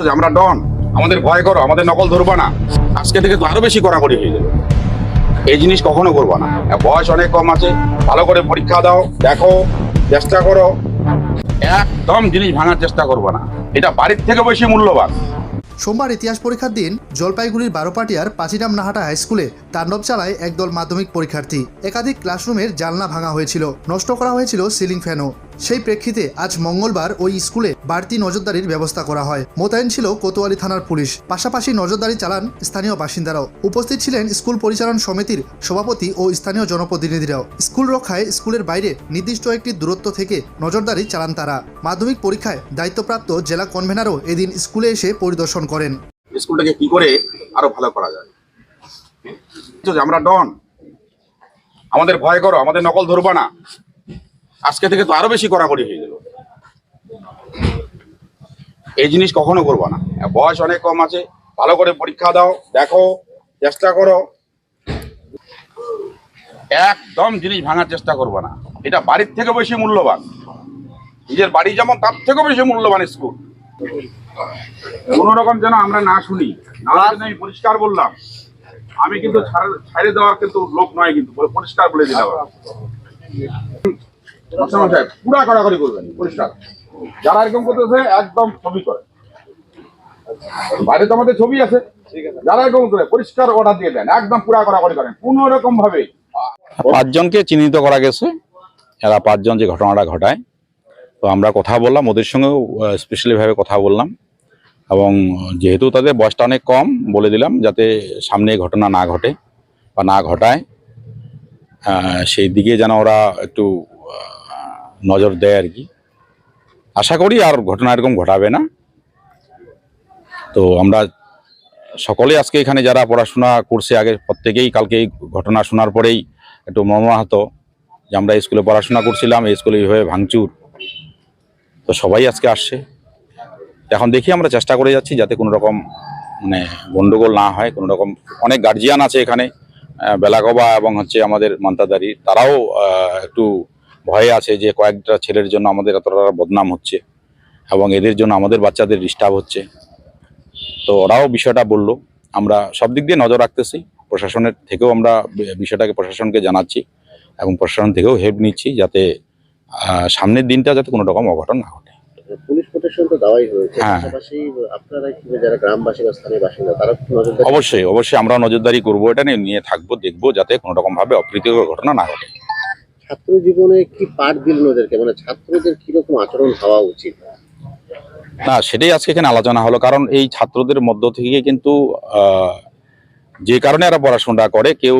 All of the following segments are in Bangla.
আমরা ডন, আমাদের ভয় করো, আমাদের নকল ধরবা না। আজকে থেকে তো আরও বেশি কড়াকড়ি হয়ে যাবে। এই জিনিস কখনো করব না। বয়স অনেক কম আছে, ভালো করে পরীক্ষা দাও, দেখো, চেষ্টা করো। একদম জিনিস ভাঙার চেষ্টা করব না। এটা বাড়ির থেকে বেশি মূল্যবান। সোমবার ইতিহাস পরীক্ষার দিন জলপাইগুড়ির বারোপাটিয়ার পাচিরাম নাহাটা হাই স্কুলে তাণ্ডব চালায় একদল মাধ্যমিক পরীক্ষার্থী। একাধিক ক্লাসরুমের জানলা ভাঙা হয়েছিল। নষ্ট করা হয়েছিল সিলিং ফ্যানও সেই প্রেক্ষিতে আজ মঙ্গলবার ওই স্কুলে বাড়তি নজরদারির ব্যবস্থা করা হয়। মোতায়েন ছিল কোতোয়ালি থানার পুলিশ। পাশাপাশি নজরদারি চালান স্থানীয় বাসিন্দারাও। উপস্থিত ছিলেন স্কুল পরিচালন সমিতির সভাপতি ও স্থানীয় জনপ্রতিনিধিরাও। স্কুল রক্ষায় স্কুলের বাইরে নির্দিষ্ট একটি দূরত্ব থেকে নজরদারি চালান তারা। মাধ্যমিক পরীক্ষায় দায়িত্বপ্রাপ্ত জেলা কনভেনারও এদিন স্কুলে এসে পরিদর্শন করেন। স্কুলটাকে কি করে আরও ভালো করা যায়? আমরা ডন। আমাদের ভয় করো, আমাদের নকল ধরবা না। আজকে থেকে তো আরও বেশি কড়াকড়ি হয়ে গেল। এই জিনিস কখনো করব না। বয়স অনেক কম আছে ভালো করে পরীক্ষা দাও দেখো চেষ্টা করো। একদম জিনিস ভাঙার চেষ্টা করব না। এটা বাড়ির থেকে বেশি মূল্যবান। নিজের বাড়ি যেমন তার থেকে বেশি মূল্যবান স্কুল। কোন রকম যেন আমরা না শুনি আমি পরিষ্কার বললাম। আমি কিন্তু ছাড়- দেওয়ার কিন্তু লোক নয় কিন্তু পরিষ্কার বলে দিলাম। বাইরে তো আমাদের ছবি আছে। যারা পরিষ্কার অর্ডার দিয়ে একদম পাঁচজনকে চিহ্নিত করা গেছে। এরা পাঁচজন যে ঘটনাটা ঘটায়। তো আমরা কথা বললাম, ওদের সঙ্গেও স্পেশালি ভাবে কথা বললাম। এবং যেহেতু তাদের বয়সটা অনেক কম, বলে দিলাম, যাতে সামনে ঘটনা না ঘটে বা না ঘটায়। সেই দিকে যেন ওরা একটু নজর দেয় আর কি। আশা করি আর ঘটনা এরকম ঘটাবে না। তো আমরা সকলে আজকে এখানে যারা পড়াশোনা করছে আগে প্রত্যেকেই কালকে এই ঘটনা শোনার পরেই একটু মর্মাহত যে আমরা স্কুলে পড়াশোনা করছিলাম, এই স্কুলে এইভাবে ভাঙচুর। তো সবাই আজকে আসছে। এখন দেখি আমরা চেষ্টা করে যাচ্ছি যাতে কোনো রকম মানে গণ্ডগোল না হয়, কোনো রকম অনেক গার্জিয়ান আছে এখানে বেলাগোবা এবং হচ্ছে আমাদের মান্তাদারি। তারাও একটু ভয়ে আছে যে কয়েকটা ছেলের জন্য আমাদের এতটা বদনাম হচ্ছে এবং এদের জন্য আমাদের বাচ্চাদের ডিস্টার্ব হচ্ছে। তো ওরাও বিষয়টা বলল। আমরা সব দিক দিয়ে নজর রাখতেছি। প্রশাসনের থেকেও আমরা বিষয়টাকে প্রশাসনকে জানাচ্ছি এবং প্রশাসন থেকেও হেল্প নিচ্ছি যাতে সামনের দিনটা যাতে কোনো রকম অঘটন না ঘটে। পুলিশ প্রোটেকশন তো দেওয়াই হয়েছে। হ্যাঁ। পাশাপাশি আপনারা যারা গ্রামবাসী বা স্থানীয় বাসিন্দা তারা নজরদারি অবশ্যই অবশ্যই আমরা নজরদারি করব। এটা নিয়ে নিয়ে থাকব দেখব যাতে কোনো রকম ভাবে অপ্রীতিকর ঘটনা না ঘটে। ছাত্র জীবনে কি পাঠ দিলেন ওদেরকে? মানে ছাত্রদের কীরকম আচরণ হওয়া উচিত? না, সেটাই আজকে এখানে আলোচনা হলো। কারণ এই ছাত্রদের মধ্য থেকে কিন্তু যে কারণে এরা পড়াশোনা করে, কেউ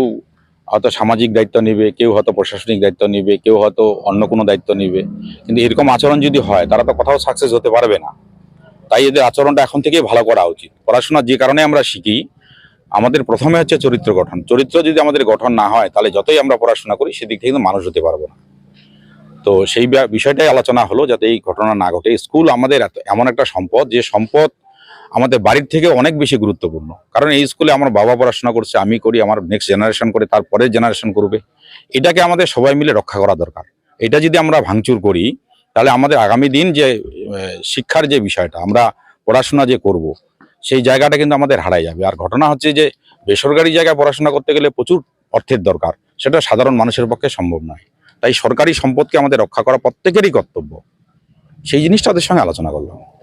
হয়তো সামাজিক দায়িত্ব নেবে, কেউ হয়তো প্রশাসনিক দায়িত্ব নেবে, কেউ হয়তো অন্য কোনো দায়িত্ব নেবে। কিন্তু এরকম আচরণ যদি হয়, তারা তো কোথাও সাকসেস হতে পারবে না। তাই এদের আচরণটা এখন থেকেই ভালো করা উচিত। পড়াশোনা যে কারণে আমরা শিখি আমাদের প্রথমে হচ্ছে চরিত্র গঠন। চরিত্র যদি আমাদের গঠন না হয়, তাহলে যতই আমরা পড়াশোনা করি, সেদিক থেকে মানুষ হতে পারব না। তো সেই বিষয়টাই আলোচনা হলো যাতে এই ঘটনা না ঘটে। স্কুল আমাদের এমন একটা সম্পদ, যে সম্পদ আমাদের বাড়ির থেকে অনেক বেশি গুরুত্বপূর্ণ। কারণ এই স্কুলে আমার বাবা পড়াশোনা করছে, আমি করি, আমার নেক্সট জেনারেশন করে তার পরের জেনারেশন করবে। এটাকে আমাদের সবাই মিলে রক্ষা করা দরকার। এটা যদি আমরা ভাঙচুর করি, তাহলে আমাদের আগামী দিন যে শিক্ষার যে বিষয়টা, আমরা পড়াশোনা যে করব সেই জায়গাটা কিন্তু আমাদের হারাই যাবে। আর ঘটনা হচ্ছে যে, বেসরকারি জায়গায় পড়াশোনা করতে গেলে প্রচুর অর্থের দরকার। সেটা সাধারণ মানুষের পক্ষে সম্ভব নয়। তাই সরকারি সম্পদকে আমাদের রক্ষা করা প্রত্যেকেরই কর্তব্য। সেই জিনিসটা ওদের সঙ্গে আলোচনা করলাম।